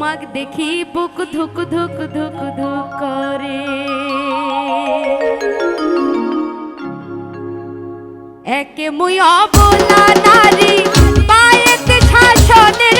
তোমাক দেখি বুক ধুক ধুক ধুক ধুক করে। একে মুই অবলা নারী পায়েতে শাসনের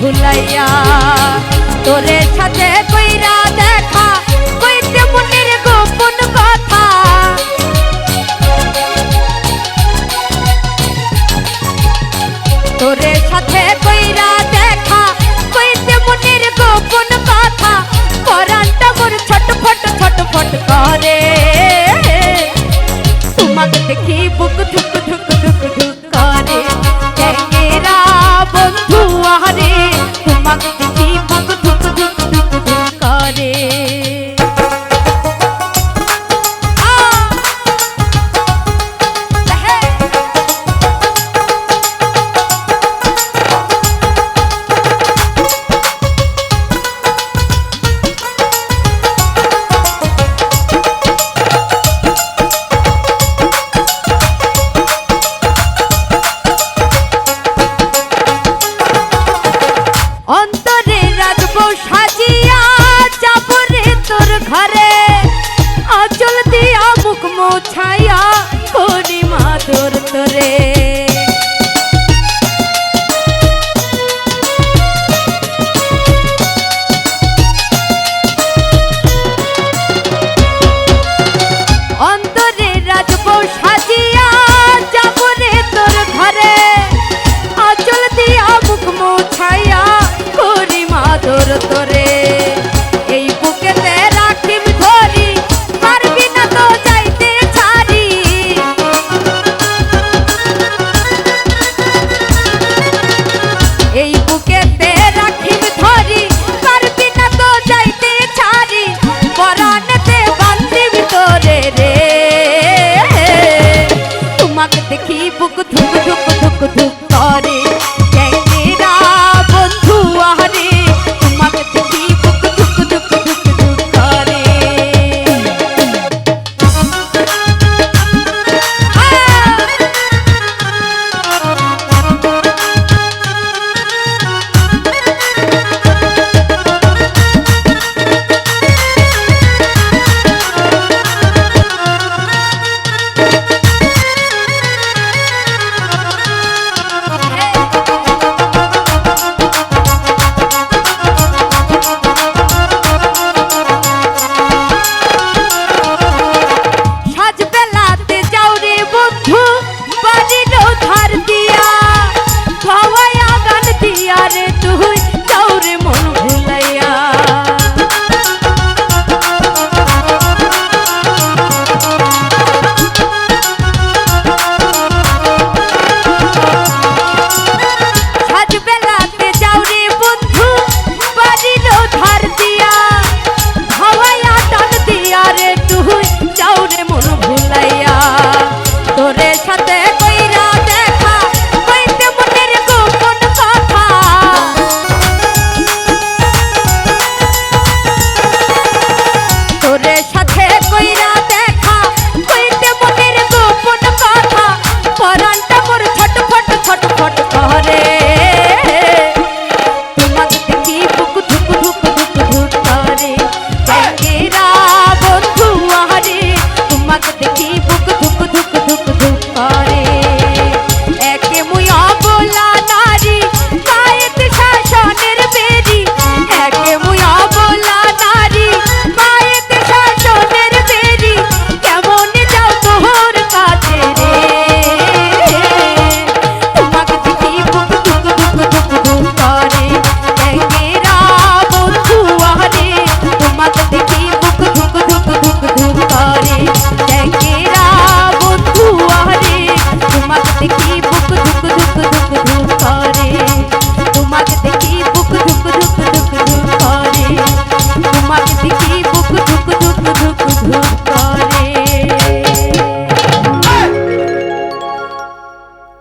ভুলাইয়া, তোরে সাথে কইরা দেখা, কইতে মনের গোপন কথা। তোরে সাথে কইরা দেখা, কইতে মনের গোপন কথা। পরানটা মোর ছটফট ছটফট করে। তোমাকে দেখি বুক ধুক ধুক ধুক ধুক করে। তোরে to